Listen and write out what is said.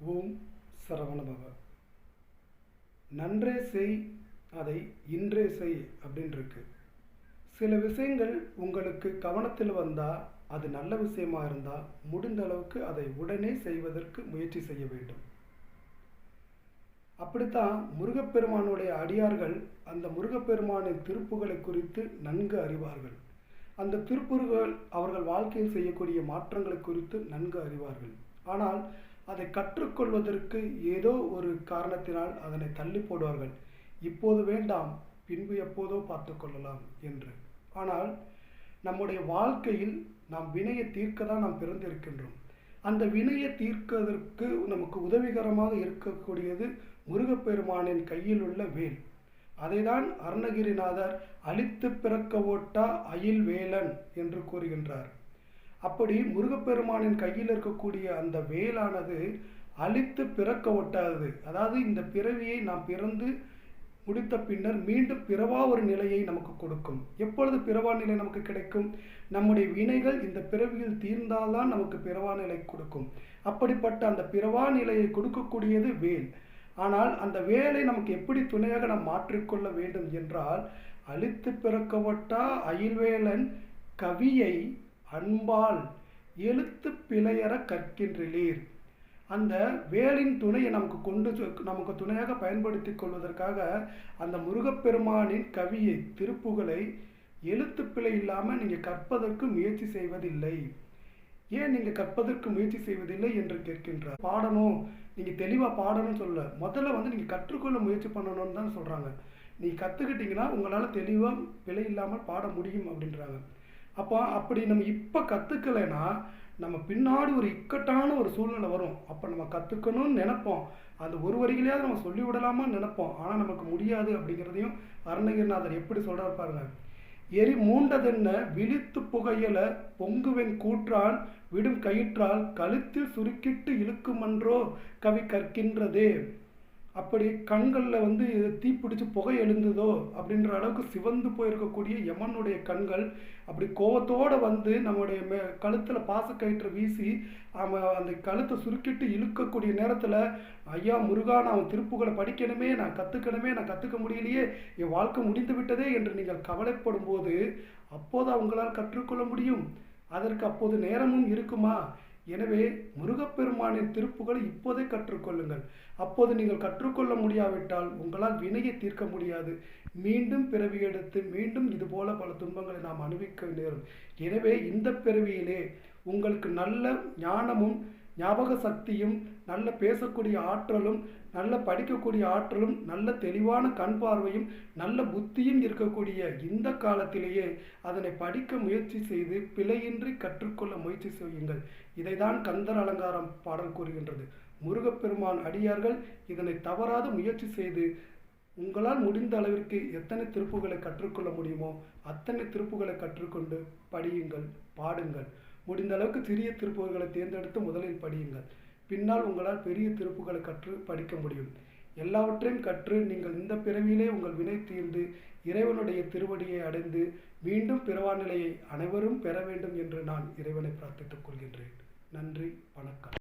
ஓம் சரவணபவ. நன்றே செய் அதை இன்றே செய் அப்படின்னு இருக்கு சில விஷயங்கள் உங்களுக்கு கவனத்தில் வந்தால் அது நல்ல விஷயமா இருந்தால் முடிந்த அளவுக்கு அதை உடனே செய்வதற்கு முயற்சி செய்ய வேண்டும். அப்படித்தான் முருகப்பெருமானுடைய அடியார்கள் அந்த முருகப்பெருமானின் திருப்புகளை குறித்து நன்கு அறிவார்கள். அந்த திருப்புறுகள் அவர்கள் வாழ்க்கையில் செய்யக்கூடிய மாற்றங்களை குறித்து நன்கு அறிவார்கள். ஆனால் அதை கற்றுக்கொள்வதற்கு ஏதோ ஒரு காரணத்தினால் அதனை தள்ளி போடுவார்கள். இப்போது வேண்டாம் பின்பு எப்போதோ பார்த்து கொள்ளலாம் என்று. ஆனால் நம்முடைய வாழ்க்கையில் நாம் வினையை தீர்க்க தான் நாம் பிறந்திருக்கின்றோம். அந்த வினையை தீர்க்கதற்கு நமக்கு உதவிகரமாக இருக்கக்கூடியது முருகப்பெருமானின் கையில் உள்ள வேல். அதைதான் அருணகிரிநாதர் அழித்து பிறக்க ஓட்டா அயில் வேலன் என்று கூறுகின்றார். அப்படி முருகப்பெருமானின் கையில் இருக்கக்கூடிய அந்த வேலானது அழித்து பிறக்க ஒட்டாது அதாவது இந்த பிறவியை நாம் பிறந்து முடித்த பின்னர் மீண்டும் பிறவா ஒரு நிலையை நமக்கு கொடுக்கும். எப்பொழுது பிறவா நிலை நமக்கு கிடைக்கும்? நம்முடைய வினைகள் இந்த பிறவியில் தீர்ந்தால்தான் நமக்கு பிறவா நிலை கொடுக்கும். அப்படிப்பட்ட அந்த பிறவா நிலையை கொடுக்கக்கூடியது வேல். ஆனால் அந்த வேலை நமக்கு எப்படி துணையாக நாம் மாற்றிக்கொள்ள வேண்டும் என்றால் அழித்து பிறக்கவட்டா அயில்வேலன் கவியை அன்பால் எழுத்து பிழையற கற்கின்றீர். அந்த வேலின் துணையை நமக்கு கொண்டு நமக்கு துணையாக பயன்படுத்தி கொள்வதற்காக அந்த முருகப்பெருமானின் கவியை திருப்புகளை எழுத்து பிழை இல்லாமல் நீங்கள் கற்பதற்கு முயற்சி செய்வதில்லை. ஏன் நீங்கள் கற்பதற்கு முயற்சி செய்வதில்லை என்று கேட்கின்றார். பாடணும். நீங்கள் தெளிவாக பாடணும்னு சொல்ல முதல்ல வந்து நீங்கள் கற்றுக்கொள்ள முயற்சி பண்ணணும்னு தான் சொல்கிறாங்க நீ கற்றுக்கிட்டிங்கன்னா உங்களால் தெளிவாக பிழை இல்லாமல் பாட முடியும் அப்படின்றாங்க. அப்போ அப்படி நம்ம இப்போ கற்றுக்கலைன்னா நம்ம பின்னாடி ஒரு இக்கட்டான ஒரு சூழ்நிலை வரும். அப்போ நம்ம கற்றுக்கணும்னு நினைப்போம். அந்த ஒரு வரிகளையாவது நம்ம சொல்லிவிடலாமான்னு நினைப்போம். ஆனால் நமக்கு முடியாது அப்படிங்கிறதையும் அருணகிரிநாதர் எப்படி சொல்கிறார் பாருங்க. எரி மூண்டதென்ன விழித்து புகையல பொங்குவென் கூற்றால் விடும் கயிற்றால் கழுத்தில் சுருக்கிட்டு இழுக்குமன்றோ? கவி கற்கின்றதே. அப்படி கண்களில் வந்து தீப்பிடிச்சு புகை எழுந்ததோ அப்படின்ற அளவுக்கு சிவந்து போயிருக்கக்கூடிய யமனுடைய கண்கள் அப்படி கோவத்தோடு வந்து நம்முடைய மே கழுத்தில் பாசக்கயிற்றை வீசி அவன் அந்த கழுத்தை சுருக்கிட்டு இழுக்கக்கூடிய நேரத்தில் ஐயா முருகா நான் திருப்புகளை படிக்கணுமே நான் கற்றுக்கணுமே நான் கற்றுக்க முடியலையே என் வாழ்க்கை முடிந்து விட்டதே என்று நீங்கள் கவலைப்படும் போது அப்போது அவங்களால் கற்றுக்கொள்ள முடியும். அதற்கு அப்போது நேரமும் இருக்குமா? எனவே முருகப்பெருமானின் திருப்புகளை இப்போதே கற்றுக்கொள்ளுங்கள். அப்போது நீங்கள் கற்றுக்கொள்ள முடியாவிட்டால் உங்களால் வினையை தீர்க்க முடியாது. மீண்டும் பிறவி எடுத்து மீண்டும் இதுபோல பல துன்பங்களை நாம் அனுபவிக்க நேரும் எனவே இந்த பிறவியிலே உங்களுக்கு நல்ல ஞானமும் ஞாபக சக்தியும் நல்ல பேசக்கூடிய ஆற்றலும் நல்ல படிக்கக்கூடிய ஆற்றலும் நல்ல தெளிவான கண் பார்வையும் நல்ல புத்தியும் இருக்கக்கூடிய இந்த காலத்திலேயே அதனை படிக்க முயற்சி செய்து பிழையின்றி கற்றுக்கொள்ள முயற்சி செய்யுங்கள். இதைதான் கந்தர் அலங்காரம் பாடல் கூறுகின்றது. முருகப்பெருமான் அடியார்கள் இதனை தவறாத முயற்சி செய்து உங்களால் முடிந்த அளவிற்கு எத்தனை திருப்புகளை கற்றுக்கொள்ள முடியுமோ அத்தனை திருப்புகளை கற்றுக்கொண்டு படியுங்கள் பாடுங்கள். முடிந்த அளவுக்கு சிறிய திருப்புகளை தேர்ந்தெடுத்து முதலில் படியுங்கள். பின்னால் உங்களால் பெரிய திருப்புகளை கற்று படிக்க முடியும். எல்லாவற்றையும் கற்று நீங்கள் இந்த பிறவியிலே உங்கள் வினை தீர்ந்து இறைவனுடைய திருவடியை அடைந்து மீண்டும் பிறவா நிலையை அனைவரும் பெற வேண்டும் என்று நான் இறைவனை பிரார்த்தித்துக் கொள்கின்றேன். நன்றி வணக்கம்.